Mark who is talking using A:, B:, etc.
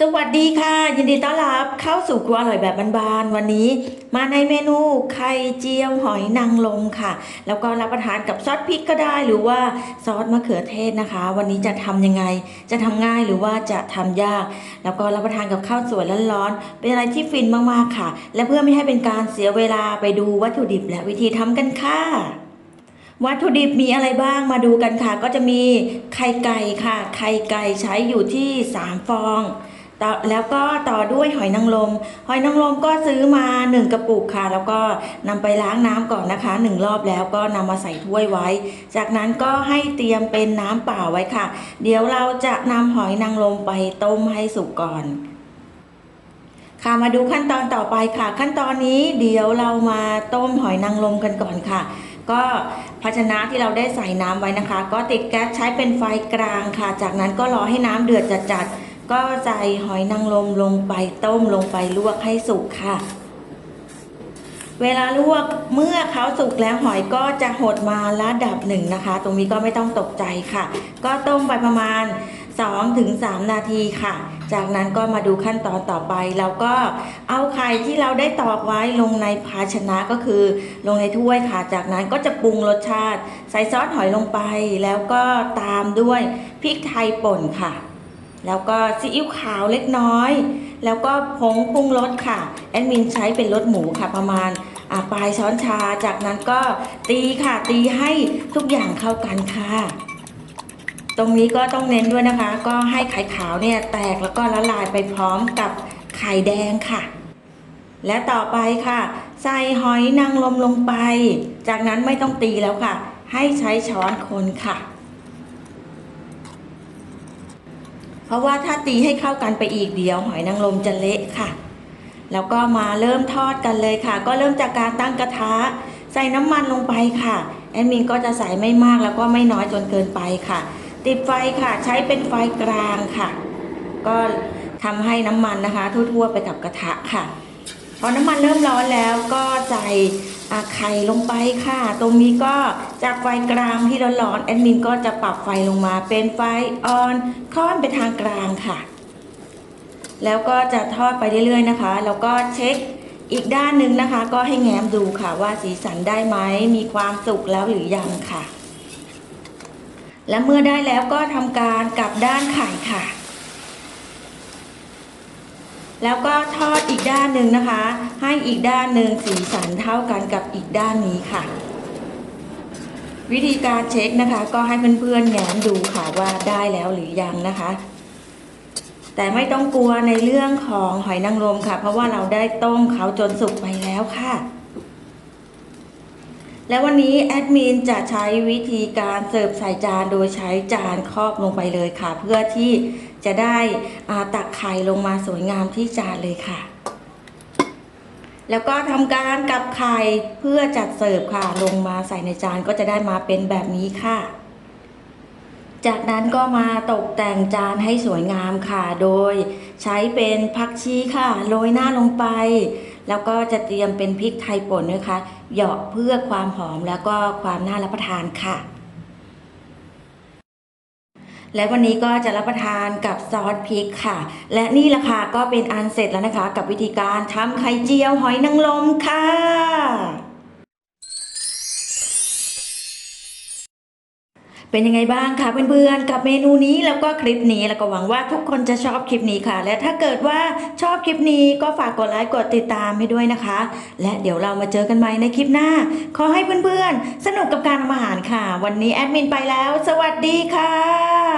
A: สวัสดีค่ะ ยินดีต้อนรับเข้าสู่ครัวอร่อยแบบบานๆ วันนี้มาในเมนูไข่เจียวหอยนางรมค่ะ แล้วก็รับประทานกับซอสพริกก็ได้หรือว่าซอสมะเขือเทศนะคะ วันนี้จะทำยังไง จะทำง่ายหรือว่าจะทำยาก แล้วก็รับประทานกับข้าวสวยร้อนๆเป็นอะไรที่ฟินมากๆค่ะ และเพื่อไม่ให้เป็นการเสียเวลาไปดูวัตถุดิบและวิธีทำกันค่ะวัตถุดิบมีอะไรบ้างมาดูกันค่ะ ก็จะมีไข่ไก่ค่ะ ไข่ไก่ใช้อยู่ที่ 3 ฟอง ต่อแล้วก็ต่อด้วยหอยนางรมหอยนางรมก็ซื้อมา 1 กระปุกค่ะ แล้วก็นำไปล้างน้ำก่อนนะคะ 1 รอบแล้วก็นำมาใส่ถ้วยไว้ จากนั้นก็ให้เตรียมเป็นน้ำเปล่าไว้ค่ะ เดี๋ยวเราจะนำหอยนางรมไปต้มให้สุกก่อน ค่ะมาดูขั้นตอนต่อไปค่ะ ขั้นตอนนี้เดี๋ยวเรามาต้มหอยนางรมกันก่อนค่ะ ก็ภาชนะที่เราได้ใส่น้ำไว้นะคะ ก็ติดแก๊สใช้เป็นไฟกลางค่ะ จากนั้นก็รอให้น้ำเดือดจัดๆ ก็ใส่หอยนางรมลงไปต้มลงไปลวกให้สุกค่ะ เวลาลวกเมื่อเขาสุกแล้วหอยก็จะหดมาระดับหนึ่งนะคะ ตรงนี้ก็ไม่ต้องตกใจค่ะ ก็ต้มไปประมาณ 2-3 นาทีค่ะ จากนั้นก็มาดูขั้นตอนต่อไปเราก็เอาไข่ที่เราได้ตอกไว้ลงในภาชนะก็คือ ลงในถ้วยค่ะ จากนั้นก็จะปรุงรสชาติ ใส่ซอสหอยลงไป แล้วก็ตามด้วยพริกไทยป่นค่ะ แล้วก็ซีอิ๊วขาวเล็กน้อย แล้วก็ผงปรุงรสค่ะ แอดมินใช้เป็นรสหมูค่ะประมาณปลายช้อนชา จากนั้นก็ตีค่ะตีให้ทุกอย่างเข้ากันค่ะ ตรงนี้ก็ต้องเน้นด้วยนะคะ ก็ให้ไข่ขาวเนี่ยแตกแล้วก็ละลายไปพร้อมกับไข่แดงค่ะ และต่อไปค่ะ ใส่หอยนางรมลงไป จากนั้นไม่ต้องตีแล้วค่ะ ให้ใช้ช้อนคนค่ะ เพราะว่าถ้าตีให้เข้ากันไปอีกเดียวหอยนางรมจะเละค่ะ แล้วก็มาเริ่มทอดกันเลยค่ะ ก็เริ่มจากการตั้งกระทะใส่น้ำมันลงไปค่ะแอดมินก็จะใส่ไม่มากแล้วก็ไม่น้อยจนเกินไปค่ะ ติดไฟค่ะใช้เป็นไฟกลางค่ะ ก็ทำให้น้ำมันนะคะ ทั่วๆไปกับกระทะค่ะ พอน้ำมันเริ่มร้อนแล้วก็ใส่ไข่ลงไปค่ะ ตรงนี้ก็จากไฟกลางที่ร้อนๆแอดมินก็จะปรับไฟลงมาเป็นไฟออนค่อนไปทางกลางค่ะ แล้วก็จะทอดไปเรื่อยๆนะคะ แล้วก็เช็คอีกด้านหนึ่งนะคะ ก็ให้แง้มดูค่ะว่าสีสันได้ไหมมีความสุกแล้วหรือยังค่ะ และเมื่อได้แล้วก็ทำการกลับด้านไข่ค่ะ แล้วก็ทอดอีกด้านหนึ่งนะคะ ให้อีกด้านหนึ่งสีสันเท่ากันกับอีกด้านนี้ค่ะ วิธีการเช็คนะคะ ก็ให้เพื่อนๆแง้มดูค่ะว่าได้แล้วหรือยังนะคะ แต่ไม่ต้องกลัวในเรื่องของหอยนางรมค่ะ เพราะว่าเราได้ต้มเขาจนสุกไปแล้วค่ะ และวันนี้แอดมินจะใช้วิธีการเสิร์ฟใส่จานโดยใช้จานครอบลงไปเลยค่ะ เพื่อที่จะได้อาตักไข่ลงมาสวยงามที่จานเลยค่ะ แล้วก็ทำการกลับไข่เพื่อจัดเสิร์ฟค่ะลงมาใส่ในจานก็จะได้มาเป็นแบบนี้ค่ะจากนั้นก็มาตกแต่งจานให้สวยงามค่ะ โดยใช้เป็นผักชีค่ะ โรยหน้าลงไป แล้วก็จะเตรียมเป็นพริกไทยป่นนะคะเหยาะเพื่อความหอมแล้วก็ความน่ารับประทานค่ะ และวันนี้ก็จะรับประทานกับซอสพริกค่ะ และนี่ละค่ะก็เป็นอันเสร็จแล้วนะคะ กับวิธีการทำไข่เจียวหอยนางรมค่ะ เป็นยังไงบ้างคะเพื่อนๆกับเมนูนี้แล้วก็คลิปนี้แล้วก็หวังว่าทุกคนจะชอบคลิปนี้ค่ะ และถ้าเกิดว่าชอบคลิปนี้ก็ฝากกดไลค์กดติดตามให้ด้วยนะคะ และเดี๋ยวเรามาเจอกันใหม่ในคลิปหน้า ขอให้เพื่อนๆ สนุกกับการทำอาหารค่ะ วันนี้แอดมินไปแล้ว สวัสดีค่ะ